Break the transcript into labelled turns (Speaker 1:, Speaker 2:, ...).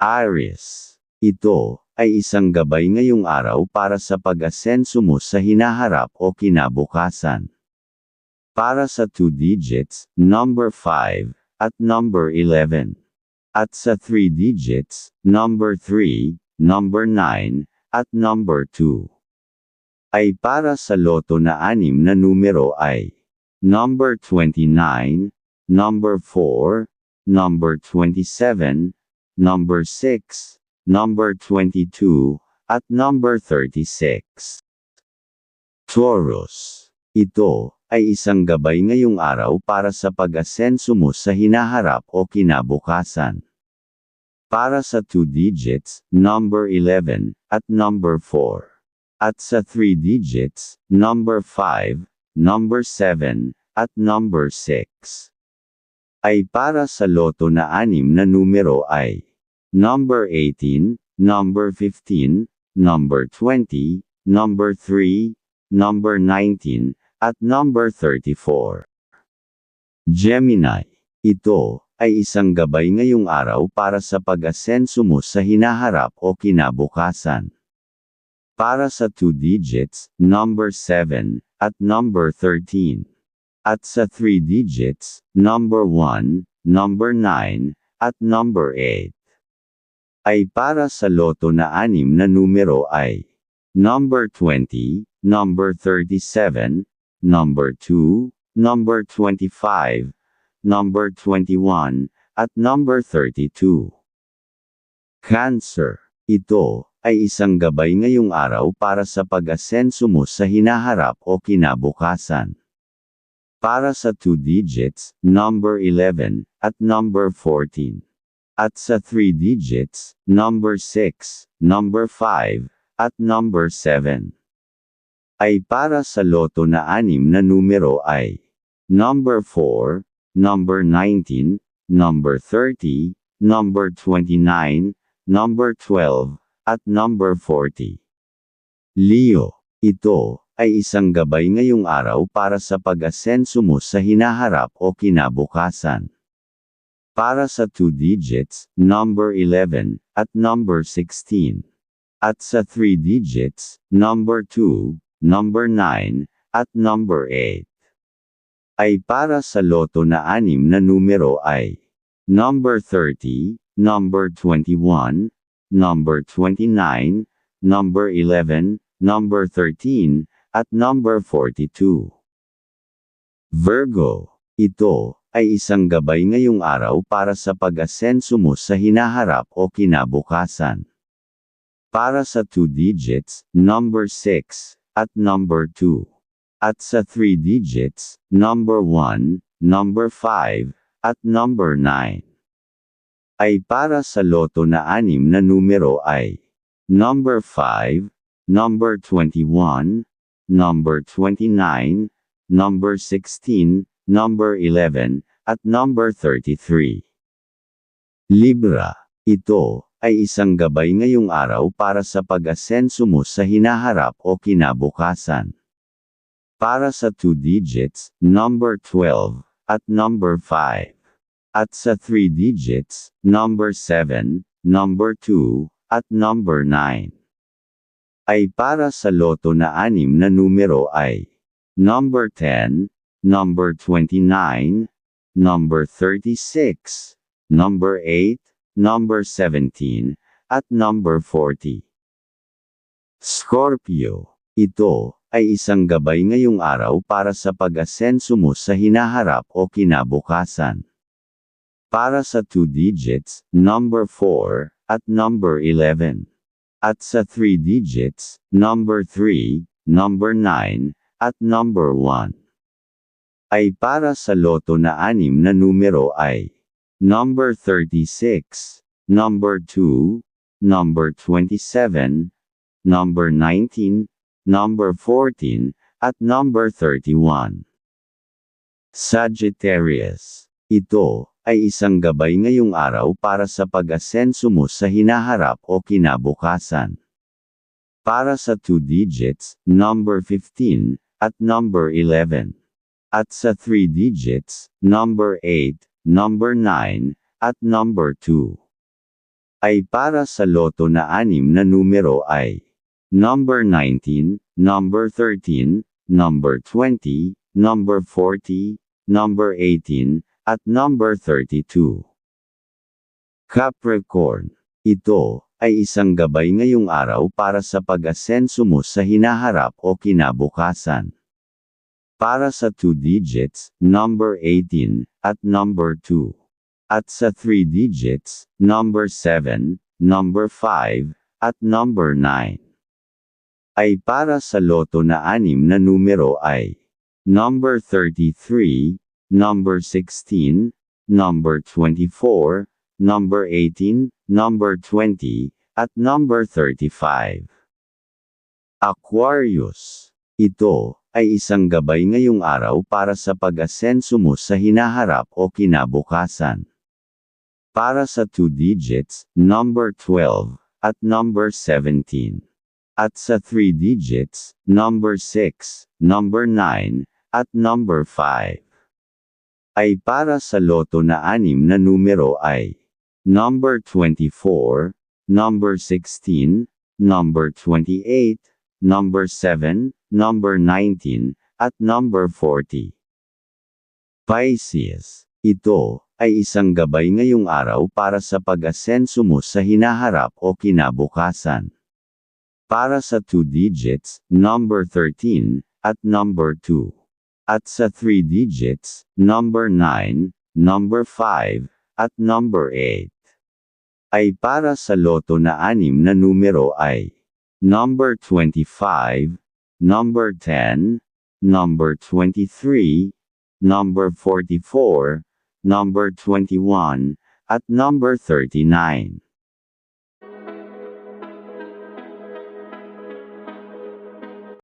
Speaker 1: Aries. Ito, ay isang gabay ngayong araw para sa pag-asenso mo sa hinaharap o kinabukasan. Para sa 2 digits, number 5, at number 11. At sa 3 digits, number 3, number 9, at number 2. Ay para sa loto na anim na numero ay number 29, number 4, number 27, number 6, number 22, at number 36. Taurus. Ito, ay isang gabay ngayong araw para sa pag-asenso mo sa hinaharap o kinabukasan. Para sa 2 digits, number 11, at number 4. At sa 3 digits, number 5, number 7, at number 6. Ay para sa loto na anim na numero ay number 18, number 15, number 20, number 3, number 19, at number 34. Gemini. Ito, ay isang gabay ngayong araw para sa pag-asenso mo sa hinaharap o kinabukasan. Para sa 2 digits, number 7, at number 13. At sa 3 digits, number 1, number 9, at number 8 ay para sa loto na anim na numero ay number 20, number 37, number 2, number 25, number 21, at number 32. Cancer. Ito ay isang gabay ngayong araw para sa pag-asenso mo sa hinaharap o kinabukasan. Para sa 2 digits, number 11, at number 14. At sa 3 digits, number 6, number 5, at number 7. Ay para sa loto na anim na numero ay number 4, number 19, number 30, number 29, number 12, at number 40. Leo, ito ay isang gabay ngayong araw para sa pag-asenso mo sa hinaharap o kinabukasan. Para sa 2 digits, number 11, at number 16. At sa 3 digits, number 2, number 9, at number 8. Ay para sa loto na anim na numero ay number 30, number 21, number 29, number 11, number 13, at number 42. Virgo. Ito, ay isang gabay ngayong araw para sa pag-asenso mo sa hinaharap o kinabukasan. Para sa 2 digits, number 6, at number 2. At sa 3 digits, number 1, number 5, at number 9. Ay para sa loto na anim na numero ay number 5, number 21, number 29, number 16, number 11, at number 33. Libra. Ito, ay isang gabay ngayong araw para sa pag-asenso mo sa hinaharap o kinabukasan. Para sa 2 digits, number 12, at number 5. At sa 3 digits, number 7, number 2, at number 9. Ay para sa loto na anim na numero ay number 10, number 29, number 36, number 8, number 17, at number 40. Scorpio. Ito, ay isang gabay ngayong araw para sa pag-asenso mo sa hinaharap o kinabukasan. Para sa 2 digits, number 4, at number 11. At sa 3 digits, number 3, number 9, at number 1 ay para sa loto na anim na numero ay number 36, number 2, number 27, number 19, number 14, at number 31. Sagittarius. Ito, ay isang gabay ngayong araw para sa pag-asenso mo sa hinaharap o kinabukasan. Para sa 2 digits, number 15, at number 11. At sa 3 digits, number 8, number 9, at number 2. ay para sa loto na anim na numero ay number 19, number 13, number 20, number 40, number 18, at number 32. Capricorn, ito ay isang gabay ngayong araw para sa pag-asenso mo sa hinaharap o kinabukasan. Para sa 2 digits, number 18, at number 2. At sa 3 digits, number 7, number 5, at number 9. Ay para sa loto na anim na numero ay number 33, number 16, number 24, number 18, number 20, at number 35. Aquarius. Ito ay isang gabay ngayong araw para sa pag-asenso mo sa hinaharap o kinabukasan. Para sa 2 digits, number 12, at number 17. At sa 3 digits, number 6, number 9, at number 5. Ay para sa loto na anim na numero ay number 24, number 16, number 28, number 7, number 19, at number 40. Pisces. Ito ay isang gabay ngayong araw para sa pag-asenso mo sa hinaharap o kinabukasan. Para sa 2 digits, number 13, at number 2. At sa 3 digits, number 9, number 5, at number 8. Ay para sa loto na anim na numero ay number 25, number 10, number 23, number 44, number 21, at number 39.